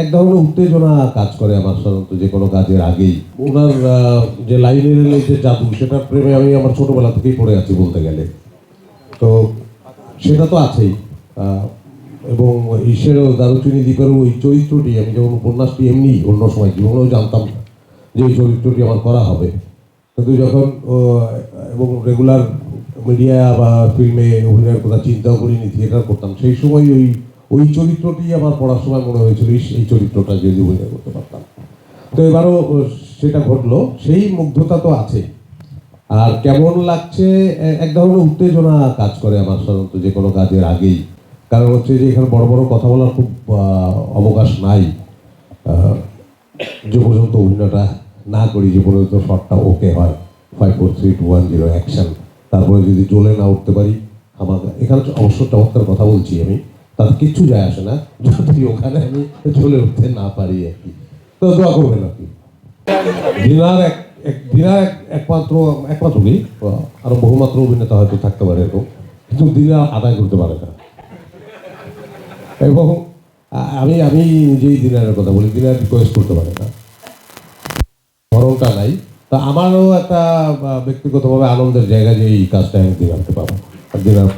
এক ধরনের উত্তেজনা কাজ করে আমার সাধারণত যে কোনো কাজের আগেই। ওনার যে লাইনের যে জাদু সেটার প্রেমে আমি আমার ছোটবেলা থেকেই পড়ে আছি বলতে গেলে। তো সেটা তো আছেই। এবং ঈশ্বরের দারুচিনি দ্বীপেরও ওই চরিত্রটি, আমি যেমন উপন্যাসটি এমনি অন্য সময় জীবনেও জানতাম যে এই চরিত্রটি আমার করা হবে। কিন্তু যখন এবং রেগুলার মিডিয়া বা ফিল্মে অভিনয়ের কথা চিন্তাও করিনি থিয়েটার করতাম, সেই সময় ওই ওই চরিত্রটি আমার পড়ার সময় মনে হয়েছিল এই চরিত্রটা যদি অভিনয় করতে পারতাম তো এবারও সেটা ঘটলো। সেই মুগ্ধতা তো আছে। আর কেমন লাগছে এক ধরনের উত্তেজনা কাজ করে আমার সাধারণত যে কোনো কাজের আগেই। কারণ হচ্ছে যে এখানে বড় বড় কথা বলার খুব অবকাশ নাই। যে পর্যন্ত অভিনয়টা না করি, যে পর্যন্ত শটটা ওকে হয়। Five four three two one zero action তারপরে যদি জ্বলে না উঠতে পারি, আমার এখানে অবশ্য চমৎকার কথা বলছি আমি। তাতে কিচ্ছু যায় আসে না। যদি ওখানে আমি জ্বলে উঠতে না পারি আর কি। তো দোয়া করবেন আর কি। এক এক এক একমাত্র একমাত্র কি? আরও বহুমাত্র অভিনেতা হয়তো থাকতে পারে এরকম। কিন্তু দিনা আদায় করতে পারে না। এবং আমি আমি নিজেই দিনারের কথা বলি, দিনার রিকোয়েস্ট করতে পারে না। ধরনটা নাই। তা আমারও একটা ব্যক্তিগতভাবে আনন্দের জায়গা যে এই কাজটা আমি দিনারকে পাবো আর দিনার